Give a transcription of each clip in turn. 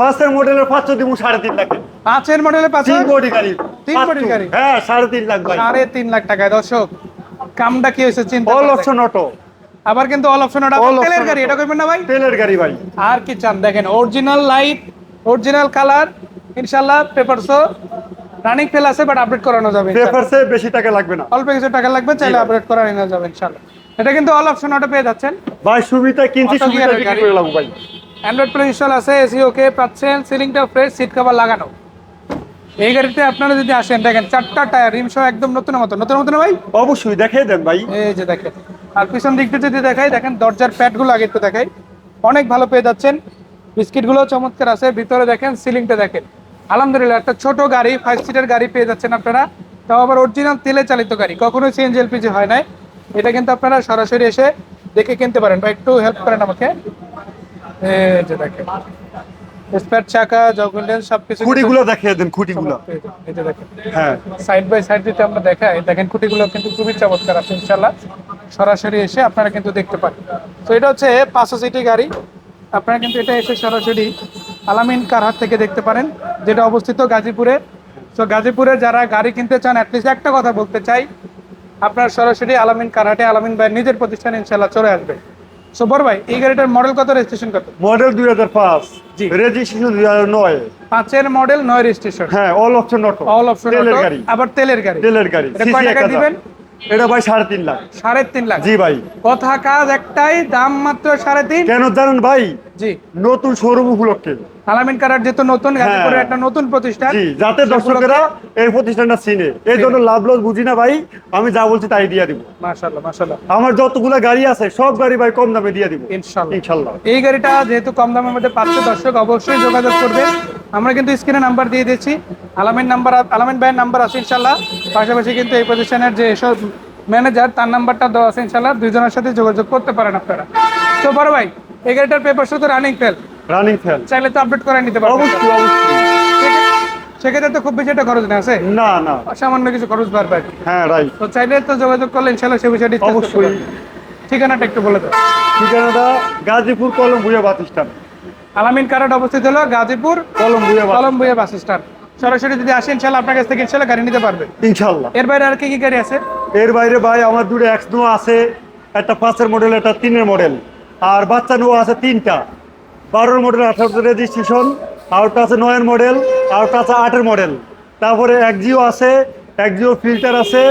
পাঁচের মডেলের পাঁচশো দিব সাড়ে তিন লাখে পাঁচের মডেলে পাঁচ তিন কোটি গাড়ি। তিন কোটির গাড়ি? হ্যাঁ সাড়ে তিন লাখ সাড়ে তিন লাখ টাকায়। দর্শক কামটা কি হয়েছে চিন্তা অল অপশন অটো আবার কিন্তু অল অপশন All তেলের গাড়ি এটা করবেন না ভাই? তেলের গাড়ি ভাই। আর কি চান? দেখেন অরিজিনাল লাইট অরিজিনাল কালার ইনশাল্লাহ পেপারসও রানিং ফেল আছে বাট আপডেট করানো যাবে। পেপারসে বেশি টাকা লাগবে না। অল্প কিছু টাকা লাগবে চাইলে আপডেট করা নেওয়া যাবে ইনশাল্লাহ এটা কিন্তু অল অপশন অটো পেয়ে যাচ্ছেন। ভাই সুবিধা কিনছি সুবিধা বিক্রি করে লাগবো ভাই। অ্যান্ড্রয়েড প্লে ইনস্টল আছে এসি ওকে পাচ্ছেন সিলিংটা ফ্রেশ সিট কভার লাগানো। এই গাড়িতে আপনারা যদি আসেন দেখেন চারটা টায়ার রিম সহ একদম নতুন মতো। নতুন মতো না ভাই? অবশ্যই দেখিয়ে দেন ভাই। এই যে দেখেন। আর পিছন দিকটা যদি দেখাই দেখেন দরজার প্যাডগুলো আগে একটু দেখাই। অনেক ভালো পেয়ে যাচ্ছেন। বিস্কিটগুলো চমৎকার আছে। ভিতরে দেখেন সিলিংটা দেখেন। আলহামদুলিল্লাহ একটা ছোট গাড়ি ফাইভ সিটার গাড়ি পেয়ে যাচ্ছেন আপনারা। তাও আবার অরিজিনাল তেলে চালিত গাড়ি। কখনোই সিএনজি এলপিজি হয় নাই। এটা কিন্তু আপনারা সরাসরি এসে দেখে কিনতে পারেন। বা একটু হেল্প করেন আমাকে। এই যে দেখেন। স্পেয়ার চাকা জগুলেন্স সবকিছু কিন্তু- খুঁটিগুলো দেখিয়ে দেন খুঁটিগুলো। দেখেন। হ্যাঁ। সাইড বাই সাইড আমরা দেখাই দেখেন খুঁটিগুলো কিন্তু খুবই চমৎকার আছে ইনশাল্লাহ সরাসরি এসে আপনারা কিন্তু দেখতে পান তো এটা হচ্ছে পাঁচশো সিটি গাড়ি। আপনারা কিন্তু এটা এসে সরাসরি আলামিন কারহাট থেকে দেখতে পারেন যেটা অবস্থিত গাজীপুরে। তো গাজীপুরে যারা গাড়ি কিনতে চান অ্যাটলিস্ট একটা কথা বলতে চাই। আপনার সরাসরি আলামিন কারহাটে আলামিন ভাই নিজের প্রতিষ্ঠানে ইনশাল্লাহ চলে আসবে সো বড় ভাই এই গাড়িটার মডেল কত রেজিস্ট্রেশন কত? মডেল দুই হাজার পাঁচ জি। রেজিস্ট্রেশন দুই হাজার নয়। পাঁচের মডেল নয় রেজিস্ট্রেশন হ্যাঁ all option auto all option গাড়ি। আবার তেলের গাড়ি। তেলের গাড়ি। কয় টাকা দিবেন? এটা ভাই সাড়ে তিন লাখ। সাড়ে তিন লাখ। জি ভাই। কথা কাজ একটাই দাম মাত্র সাড়ে তিন। কেন জানেন ভাই? জি। নতুন শোরুম উপলক্ষে। আলামিন কারার যেহেতু নতুন গাজীপুরের একটা নতুন প্রতিষ্ঠান। জি যাতে দর্শকেরা এই প্রতিষ্ঠানটা চিনে। এই জন্য লাভ লস বুঝি না ভাই আমি যা বলছি তাই দিয়ে দিব। মাশাল্লাহ মাশাল্লাহ আমার যতগুলো গাড়ি আছে সব গাড়ি ভাই কম দামে দিয়ে দিব। ইনশাল্লাহ ইনশাল্লাহ এই গাড়িটা যেহেতু কম দামের মধ্যে পাচ্ছে দর্শক অবশ্যই যোগাযোগ করবে আমরা কিন্তু স্ক্রিনে নাম্বার দিয়ে দিচ্ছি আলামিন নাম্বার আলামিন ভাইয়ের নাম্বার আছে ইনশাল্লাহ পাশাপাশি কিন্তু এই প্রতিষ্ঠানের যে এসব ম্যানেজার তার নাম্বারটা দেওয়া আছে ইনশাল্লাহ দুইজনের সাথে যোগাযোগ করতে পারেন আপনারা। তো বড় ভাই এই গাড়িটার পেপার শুধু রানিং ফেল রানিং ফেল চাইলে তো আপডেট করে নিতে পারবেন। অবশ্যই অবশ্যই। সেক্ষেত্রে তো খুব বেশি একটা খরচ নেই আছে? না না। সামান্য কিছু খরচ বাড়বে হ্যাঁ রাইট তো চাইলে তো যোগাযোগ করলে ইনশাল্লাহ সে বিষয়ে discuss করতে অবশ্যই। ঠিকানাটা একটু বলে দাও। ঠিকানাটা গাজীপুর কলমভুয়া বাস স্ট্যান্ড। আলামিন কারাট অবস্থিত হলো গাজীপুর কলম্বিয়া বাস স্ট্যান্ড। সরাসরি যদি আসেন ইনশাল্লাহ আপনার কাছ থেকে ইনশাল্লাহ গাড়ি নিতে পারবে। ইনশাল্লাহ। এর বাইরে আর কি কি গাড়ি আছে? এর বাইরে ভাই আমার দুটো এক্স নো আছে একটা পাঁচের মডেল একটা তিনের মডেল আর বাচ্চা নো আছে তিনটা। বারোর মডেল আঠারোতে রেজিস্ট্রেশন আর ওটা আছে নয়ের মডেল আর ওটা আছে আটের মডেল তারপরে একজিও আছে একজিও ফিল্টার আছে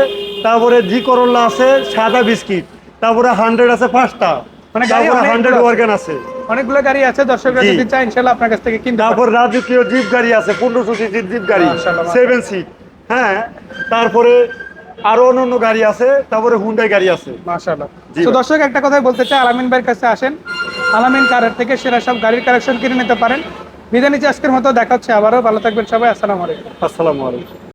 তারপরে জি করল্লা আছে সাদা বিস্কিট। তারপরে হান্ড্রেড আছে পাঁচটা। মানে হান্ড্রেড। ওয়ার্গান আছে। অনেকগুলো গাড়ি আছে দর্শকরা যদি চায় ইনশাল্লাহ আপনার কাছ থেকে কিনতে তারপর রাজকীয় জিপ গাড়ি আছে পনেরোশো সিসির জিপ গাড়ি। সেভেন সিট হ্যাঁ তারপরে আরও অন্য গাড়ি আছে তারপরে হুন্ডাই গাড়ি আছে। মাশাআল্লাহ। তো দর্শক একটা কথাই বলতে চাই আলামিন ভাইয়ের কাছে আসেন। আলামিন কারের থেকে সেরা সব গাড়ির কালেকশন কিনে নিতে পারেন। বিদায় নিচে আজকের মতো দেখা হচ্ছে আবারও। ভালো থাকবেন সবাই আসসালামু আলাইকুম। আসসালামু আলাইকুম।